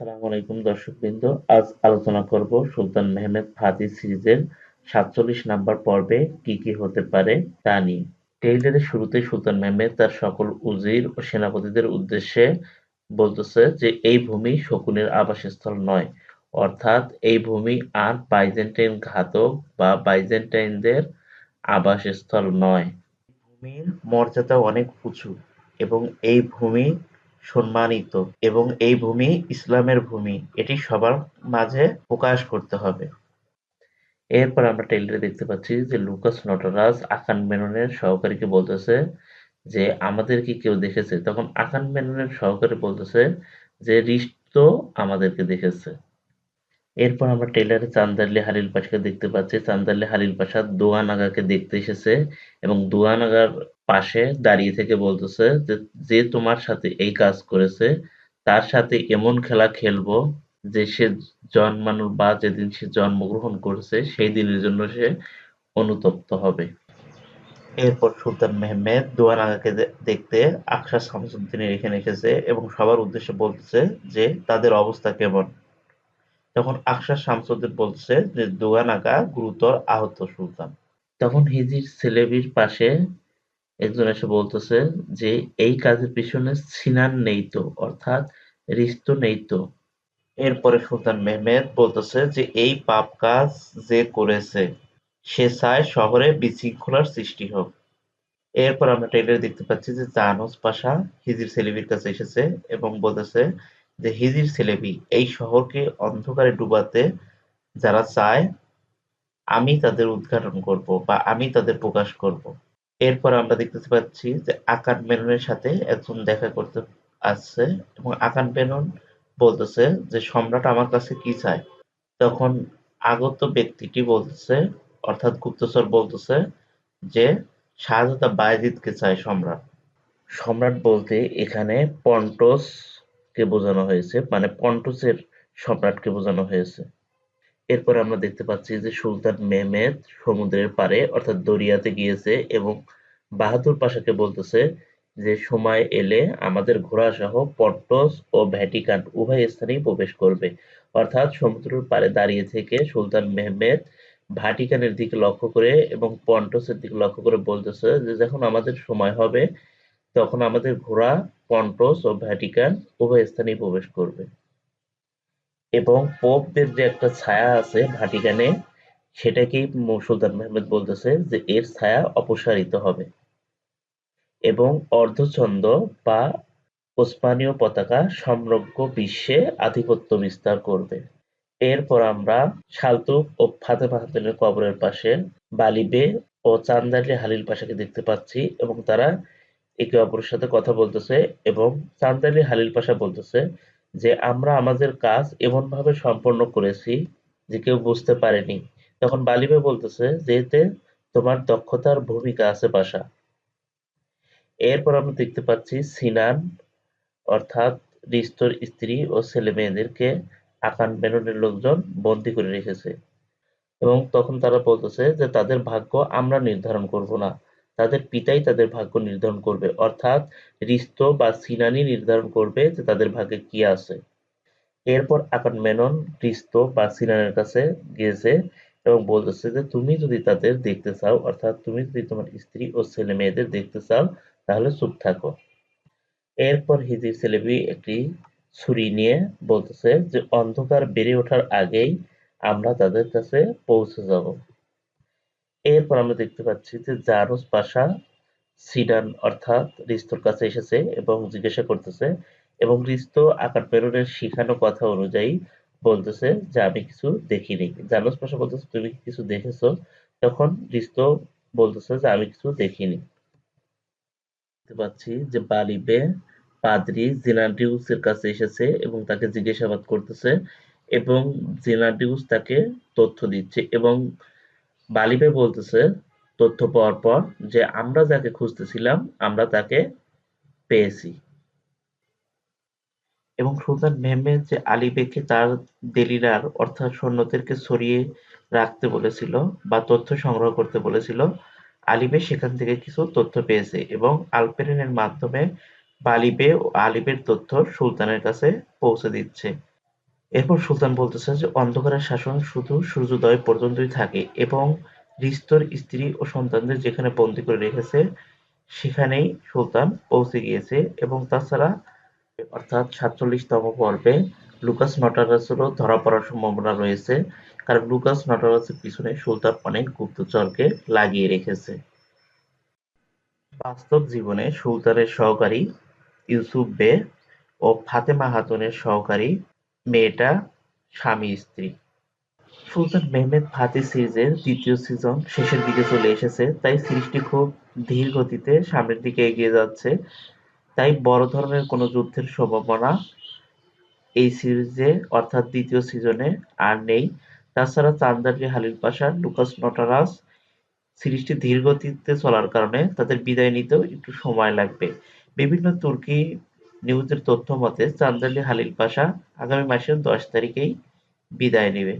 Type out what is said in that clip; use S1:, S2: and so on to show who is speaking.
S1: আসসালামু আলাইকুম দর্শকবৃন্দ। আজ আলোচনা করব সুলতান মেহমেদ ফাজি সিরিজের সাতচল্লিশ নাম্বার পর্বে কি কি হতে পারে তা নিয়ে। টেইলারের শুরুতে সুলতান মেহমেদ তার সকল উজির ও সেনাপতিদের উদ্দেশ্যে বলতেছে যে, এই ভূমি শকুনের আবাসস্থল নয়। অর্থাৎ এই ভূমি আর বাইজেন্টাইন ঘাতক বা বাইজেন্টাইনদের আবাসস্থল নয়। ভূমির মর্যাদা অনেক উঁচু এবং এই ভূমি সম্মানিত এবং এই ভূমি ইসলামের ভূমি। এটি সবার মাঝে প্রকাশ করতে হবে। এরপর আমরা টেইলারে দেখতে পাচ্ছি যে লুকাস নটরাজ আকান মেননের সহকারীকে বলতেছে যে, আমাদের কি কেউ দেখেছে? তখন আকান মেননের সহকারী বলতেছে যে রিস্ট আমাদেরকে দেখেছে। এরপর আমরা টেইলারে চান্দারলি হালিল পাশাকে দেখতে পাচ্ছি। চান্দারলি হালিল পাশা দোয়ান আগাকে দেখতে এসেছে এবং দোয়ান আগার পাশে দাঁড়িয়ে থেকে বলতেছে যে যে তোমার সাথে এই কাজ করেছে, তার সাথে এমন খেলা খেলব যে সে জন্মানোর বা যেদিন সে জন্মগ্রহণ করেছে, সেই দিনের জন্য সে অনুতপ্ত হবে। এরপর সুলতান মেহমেদ দোয়ান আগাকে দেখতে আকশা শামসুদ্দিনের এখানে এসেছে এবং সবার উদ্দেশ্যে বলতেছে যে, তাদের অবস্থা কেমন? তখন আকশা শামসুদ্দিন বলছে যে দোয়ান গুরুতর আহত সুলতান। তখন হিজির ছেলেবির পাশে একজন এসে বলতেছে যে, এই কাজের পিছনে সিনান নেই তো, অর্থাৎ রিস্তো নেই তো। এরপরে সুলতান মেহমেদ বলতেছে যে, এই পাপ কাজ যে করেছে, সে চায় শহরে বিশৃঙ্খলার সৃষ্টি হোক। এরপর আমরা ট্রেলারে দেখতে পাচ্ছি যে, জানোস পাশা হিজির সেলিবির কাছে এসেছে এবং বলতেছে যে হিজির সেলেবি এই শহরকে অন্ধকারে ডুবাতে যারা চায়, আমি তাদের উদ্ঘাটন করব বা আমি তাদের প্রকাশ করব। এরপর আমরা দেখতে পাচ্ছি যে আকান মেননের সাথে একজন দেখা করতে আসছে এবং আকান মেনন বলতেছে যে, সম্রাট আমার কাছে কি চায়? তখন আগত ব্যক্তিটি বলতেছে, অর্থাৎ গুপ্তচর বলতেছে যে শাহজাদা বায়জিদকে চায় সম্রাট। সম্রাট বলতে এখানে পন্টস কে বোঝানো হয়েছে মানে পন্টসের সম্রাটকে বোঝানো হয়েছে। এরপর আমরা দেখতে পাচ্ছি যে সুলতান মেহমেদ সমুদ্রের পারে অর্থাৎ দরিয়াতে গিয়েছে এবং বাহাদুর পাশাকে বলতেছে যে, সময় এলে আমাদের ঘোড়া সহ পট্টস ও ভ্যাটিকান উভয় স্থানেই প্রবেশ করবে। অর্থাৎ সমুদ্রের পারে দাঁড়িয়ে থেকে সুলতান মেহমেদ ভাটিকানের দিকে লক্ষ্য করে এবং পন্টসের দিকে লক্ষ্য করে বলতেছে যে, যখন আমাদের সময় হবে তখন আমাদের ঘোড়া, পন্টস ও ভ্যাটিকান উভয় স্থানেই প্রবেশ করবে। এবং পোপদের যে একটা ছায়া আছে ভাটিকানে সেটাকেই সুলতান মেহমেদ বলতেছে যে এর ছায়া অপসারিত হবে। এবং অর্ধচন্দ্র বা ওসমানীয় পতাকা সমগ্র বিশ্বে আধিপত্য বিস্তার করবে। এরপর আমরা শালতুক ও খাতুনের কবরের পাশে বালিবে ও চান্দালি হালিল পাশাকে দেখতে পাচ্ছি এবং তারা একে অপরের সাথে কথা বলতেছে এবং চান্দালি হালিল পাশা বলতেছে যে, আমরা আমাদের কাজ এমন ভাবে সম্পন্ন করেছি যে কেউ বুঝতে পারেনি। তখন বালিবে বলতেছে যে এতে তোমার দক্ষতার ভূমিকা আছে পাশা। এরপর আমরা দেখতে পাচ্ছি সিনান, অর্থাৎ রিস্তর স্ত্রী ও ছেলে মেয়েদেরকে আকান বেননের লোকজন বন্দি করে রেখেছে। এবং তখন তারা বলতেছে যে, তাদের ভাগ্য আমরা নির্ধারণ করব না। তাদের পিতাই তাদের ভাগ্য নির্ধারণ করবে। অর্থাৎ রিস্ত বা সিনানি নির্ধারণ করবে যে তাদের ভাগ্যে কি আছে। এরপর আকান মেনন রিস্তো বা সিনানের কাছে গিয়েছে এবং বলতেছে যে, তুমি যদি তাদের দেখতে চাও, অর্থাৎ তুমি যদি তোমার স্ত্রী ও ছেলে মেয়েদের দেখতে চাও, তাহলে চুপ থাকো। এরপর হিজির ছেলেবি একটি ছুরি নিয়ে বলতেছে যে, অন্ধকার বেড়ে ওঠার আগেই আমরা তাদের কাছে পৌঁছে যাব। এরপর আমরা দেখতে পাচ্ছি যে জারুস পাশা সিডান অর্থাৎ রিস্তোর কাছে এসেছে এবং জিজ্ঞাসা করতেছে এবং রিস্তো আকার প্রেরণের শিখানো কথা অনুযায়ী বলতেছে যে, আমি কিছু দেখিনি। জানুস পাশা বলতেছে, তুমি কিছু দেখেছ? তখন রিস্তো বলতেছে যে, আমি কিছু দেখিনি। দেখতে পাচ্ছি যে বালিবে পাদ্রি জিনাডিউসের কাছে এসেছে এবং তাকে জিজ্ঞাসাবাদ করতেছে এবং জিনাডিউস তাকে তথ্য দিচ্ছে এবং বালিবে বলতেছে তথ্য পাওয়ার পর যে, আমরা যাকে খুঁজতেছিলাম, আমরা তাকে পেয়েছি। এবং সুলতান মেহমেদ যে আলিবেকে তার দেলিলার, অর্থাৎ সৈন্যদেরকে সরিয়ে রাখতে বলেছিল বা তথ্য সংগ্রহ করতে বলেছিল আলিবে সেখান থেকে কিছু তথ্য পেয়েছে এবং আলপেরেনের মাধ্যমে বালিবে ও আলিবের তথ্য সুলতানের কাছে পৌঁছে দিচ্ছে। এরপর সুলতান বলতেছেন যে, অন্ধকারের শাসন শুধু সূর্যোদয় পর্যন্তই থাকে এবং রিস্তোর স্ত্রী ও সন্তানদের যেখানে বন্দী করে রেখেছে, সেখানেই সুলতান পৌঁছে গিয়েছে এবং তাছাড়া অর্থাৎ সাতচল্লিশতম পর্বে লুকাস নটারাসেরও ধরা পড়ার সম্ভাবনা রয়েছে, কারণ লুকাস নটারাসের পিছনে সুলতান অনেক গুপ্তচরকে লাগিয়ে রেখেছে। বাস্তব জীবনে সুলতানের সহকারী ইউসুফ বে ও ফাতেমা খাতুনের সহকারী মেয়েটা স্বামী-স্ত্রী। সুলতান মেহমেদ ফাতে সিরিজের দ্বিতীয় সিজন শেষের দিকে চলে এসেছে, তাই সিরিজটি খুব ধীর গতিতে সামনের দিকে এগিয়ে যাচ্ছে। তাই বড় ধরনের কোনো যুদ্ধের সম্ভাবনা এই সিরিজে অর্থাৎ দ্বিতীয় সিজনে আর নেই। তাছাড়া চান্দারলি হালিল পাশা, লুকাস নটারাস সিরিজটি ধীর গতিতে চলার কারণে তাদের বিদায় নিতেও একটু সময় লাগবে। বিভিন্ন তুর্কি নিউজের তথ্য মতে চান্দারলি হালিল পাশা আগামী মাসের দশ তারিখেই বিদায় নেবে।